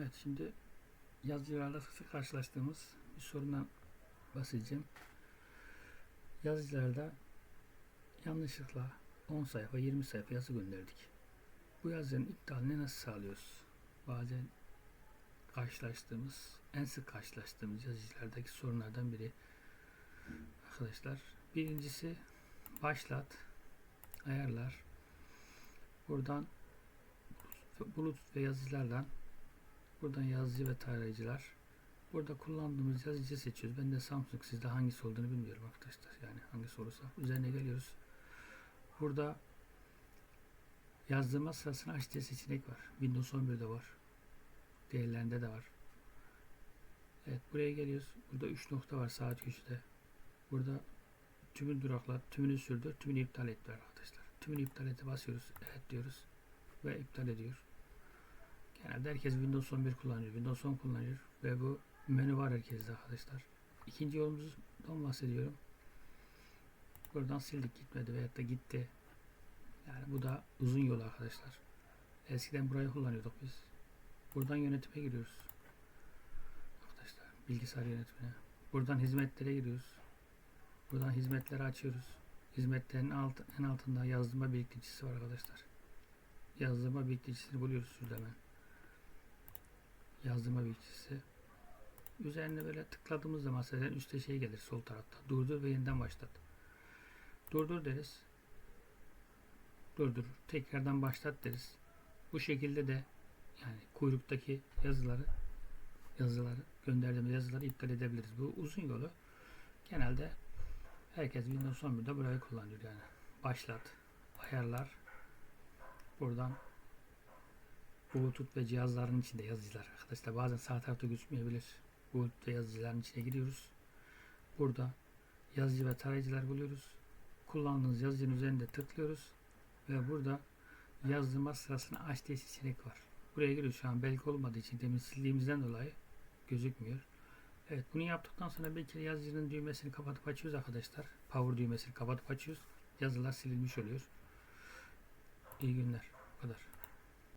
Evet şimdi yazıcılarla sık sık karşılaştığımız bir sorundan bahsedeceğim. Yazıcılarda yanlışlıkla 10 sayfa 20 sayfa yazı gönderdik. Bu yazının iptalini nasıl sağlıyoruz? Bazen karşılaştığımız, en sık karşılaştığımız yazıcılardaki sorunlardan biri arkadaşlar. Birincisi başlat, ayarlar. Buradan bulut ve yazıcılardan buradan yazıcı ve tarayıcılar burada kullandığımız yazıcı seçiyoruz. Ben de Samsung sizde hangisi olduğunu bilmiyorum arkadaşlar. Yani hangisi olursa üzerine geliyoruz. Burada yazdırma sırasına diye seçenek var. Windows 11'de var. Diğerlerinde de var. Evet buraya geliyoruz. Burada 3 nokta var saat köşede. Burada tümünü duraklat, tümünü sürdür, tümünü iptal et var arkadaşlar. Tümünü iptal ete basıyoruz. Evet diyoruz. Ve iptal ediyor. Genelde herkes Windows 11 kullanıyor. Windows 10 kullanıyor. Ve bu menü var herkeste arkadaşlar. İkinci yolumuzdan bahsediyorum. Buradan sildik gitmedi veyahut da gitti. Yani bu da uzun yol arkadaşlar. Eskiden burayı kullanıyorduk biz. Buradan yönetime giriyoruz. Arkadaşlar bilgisayar yönetimine. Buradan hizmetlere giriyoruz. Buradan hizmetleri açıyoruz. Hizmetlerin alt, en altında yazdırma biriktiricisi var arkadaşlar. Yazdırma biriktiricisini buluyoruz şurada hemen. Yazdırma biriktiricisi. Üzerine böyle tıkladığımız zaman zaten üstte şey gelir sol tarafta. Durdur ve yeniden başlat. Durdur deriz. Durdurur. Tekrardan başlat deriz. Bu şekilde de yani kuyruktaki yazıları yazıları gönderdiğimiz yazıları iptal edebiliriz. Bu uzun yolu genelde herkes Windows 11'de burayı kullanıyor yani. Başlat, ayarlar, buradan Bluetooth ve cihazların içinde yazıcılar arkadaşlar bazen sağ tarafta gözükmeyebilir. Bluetooth ve yazıcıların içine giriyoruz. Burada yazıcı ve tarayıcılar buluyoruz. Kullandığınız yazıcının üzerinde tıklıyoruz ve burada yazdırma sırasını aç diye seçenek var. Buraya giriyoruz şu an belki olmadığı için demin sildiğimizden dolayı gözükmüyor. Evet bunu yaptıktan sonra bir kere yazıcının düğmesini kapatıp açıyoruz arkadaşlar. Power düğmesini kapatıp açıyoruz. Yazılar silinmiş oluyor. İyi günler. Bu kadar.